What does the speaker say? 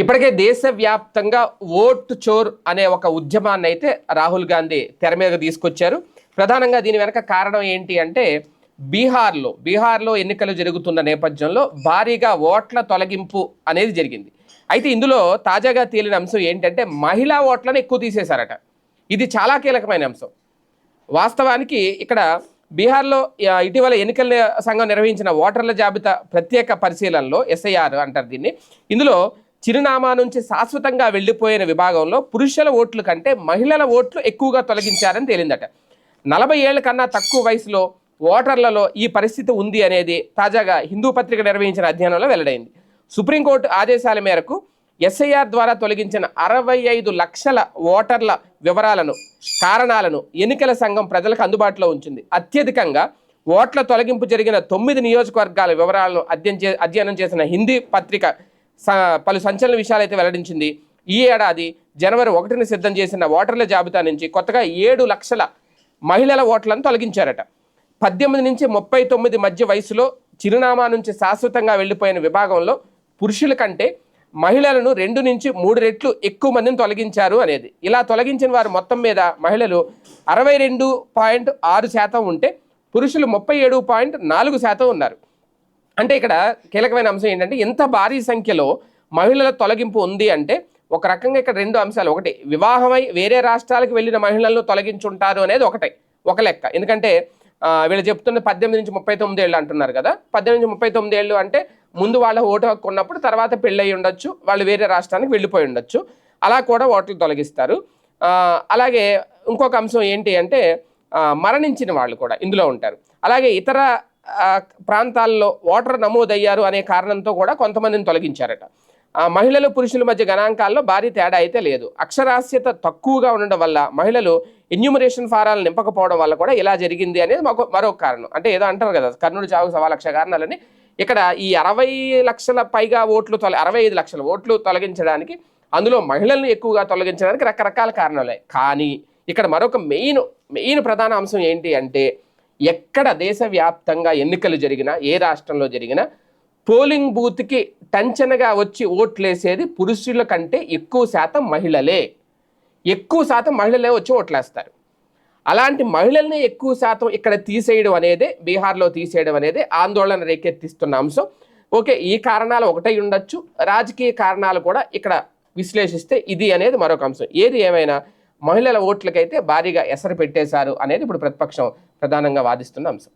ఇప్పటికే దేశవ్యాప్తంగా ఓట్ చోర్ అనే ఒక ఉద్యమాన్ని అయితే రాహుల్ గాంధీ తెర మీద తీసుకొచ్చారు. ప్రధానంగా దీని వెనక కారణం ఏంటి అంటే బీహార్లో బీహార్లో ఎన్నికలు జరుగుతున్న నేపథ్యంలో భారీగా ఓట్ల తొలగింపు అనేది జరిగింది. అయితే ఇందులో తాజాగా తేలిన అంశం ఏంటంటే మహిళా ఓట్లను ఎక్కువ తీసేశారట. ఇది చాలా కీలకమైన అంశం. వాస్తవానికి ఇక్కడ బీహార్లో ఇటీవల ఎన్నికల సంఘం నిర్వహించిన ఓటర్ల జాబితా ప్రత్యేక పరిశీలనలో ఎస్ఐఆర్ అంటారు దీన్ని. ఇందులో చిరునామా నుంచి శాశ్వతంగా వెళ్ళిపోయిన విభాగంలో పురుషుల ఓట్లు కంటే మహిళల ఓట్లు ఎక్కువగా తొలగించారని తేలిందట. నలభై ఏళ్ళ కన్నా తక్కువ వయసులో ఓటర్లలో ఈ పరిస్థితి ఉంది అనేది తాజాగా హిందూ పత్రిక నిర్వహించిన అధ్యయనంలో వెల్లడైంది. సుప్రీంకోర్టు ఆదేశాల మేరకు ఎస్ఐఆర్ ద్వారా తొలగించిన అరవై ఐదు లక్షల ఓటర్ల వివరాలను కారణాలను ఎన్నికల సంఘం ప్రజలకు అందుబాటులో ఉంచింది. అత్యధికంగా ఓట్ల తొలగింపు జరిగిన తొమ్మిది నియోజకవర్గాల వివరాలను అధ్యయనం చే అధ్యయనం చేసిన హిందీ పత్రిక పలు సంచలన విషయాలు అయితే వెల్లడించింది. ఈ ఏడాది జనవరి ఒకటిని సిద్ధం చేసిన ఓటర్ల జాబితా నుంచి కొత్తగా ఏడు లక్షల మహిళల ఓట్లను తొలగించారట. పద్దెనిమిది నుంచి ముప్పై తొమ్మిది మధ్య వయసులో చిరునామా నుంచి శాశ్వతంగా వెళ్ళిపోయిన విభాగంలో పురుషుల కంటే మహిళలను రెండు నుంచి మూడు రెట్లు ఎక్కువ మందిని తొలగించారు అనేది. ఇలా తొలగించిన వారు మొత్తం మీద మహిళలు అరవై రెండు పాయింట్ ఆరు శాతం ఉంటే పురుషులు ముప్పై ఏడు పాయింట్ నాలుగు శాతం ఉన్నారు. అంటే ఇక్కడ కీలకమైన అంశం ఏంటంటే ఇంత భారీ సంఖ్యలో మహిళల తొలగింపు ఉంది అంటే ఒక రకంగా ఇక్కడ రెండు అంశాలు. ఒకటి వివాహమై వేరే రాష్ట్రాలకు వెళ్ళిన మహిళలను తొలగించుంటారు అనేది ఒకటే ఒక లెక్క. ఎందుకంటే వీళ్ళు చెప్తున్న పద్దెనిమిది నుంచి ముప్పై తొమ్మిది ఏళ్ళు అంటున్నారు కదా. పద్దెనిమిది నుంచి ముప్పై తొమ్మిది ఏళ్ళు అంటే ముందు వాళ్ళ ఓటు హక్కు ఉన్నప్పుడు తర్వాత పెళ్ళయి ఉండొచ్చు వాళ్ళు వేరే రాష్ట్రానికి వెళ్ళిపోయి ఉండొచ్చు. అలా కూడా ఓట్లు తొలగిస్తారు. అలాగే ఇంకొక అంశం ఏంటి అంటే మరణించిన వాళ్ళు కూడా ఇందులో ఉంటారు. అలాగే ఇతర ప్రాంతాల్లో ఓటర్ నమోదయ్యారు అనే కారణంతో కూడా కొంతమందిని తొలగించారట. ఆ, మహిళలు పురుషుల మధ్య గణాంకాల్లో భారీ తేడా అయితే లేదు. అక్షరాస్యత తక్కువగా ఉండడం వల్ల మహిళలు ఎన్యూమరేషన్ ఫారాలు నింపకపోవడం వల్ల కూడా ఇలా జరిగింది అనేది మాకు మరొక కారణం. అంటే ఏదో అంటారు కదా కర్నూలు చావుకు సవా లక్ష కారణాలని. ఇక్కడ ఈ అరవై లక్షల పైగా ఓట్లు తొల అరవై ఐదు లక్షల ఓట్లు తొలగించడానికి అందులో మహిళలను ఎక్కువగా తొలగించడానికి రకరకాల కారణాలే. కానీ ఇక్కడ మరొక మెయిన్ మెయిన్ ప్రధాన అంశం ఏంటి అంటే ఎక్కడ దేశవ్యాప్తంగా ఎన్నికలు జరిగినా ఏ రాష్ట్రంలో జరిగినా పోలింగ్ బూత్కి టంచనగా వచ్చి ఓట్లేసేది పురుషుల కంటే ఎక్కువ శాతం మహిళలే. ఎక్కువ శాతం మహిళలే వచ్చి ఓట్లేస్తారు. అలాంటి మహిళల్ని ఎక్కువ శాతం ఇక్కడ తీసేయడం అనేది బీహార్లో తీసేయడం అనేది ఆందోళన రేకెత్తిస్తున్న అంశం. ఓకే ఈ కారణాలు ఒకటై ఉండొచ్చు. రాజకీయ కారణాలు కూడా ఇక్కడ విశ్లేషిస్తే ఇది అనేది మరొక అంశం. ఏది ఏమైనా మహిళల ఓట్లకైతే భారీగా ఎసరు పెట్టేశారు అనేది ఇప్పుడు ప్రతిపక్షం ప్రధానంగా వాదిస్తున్న అంశం.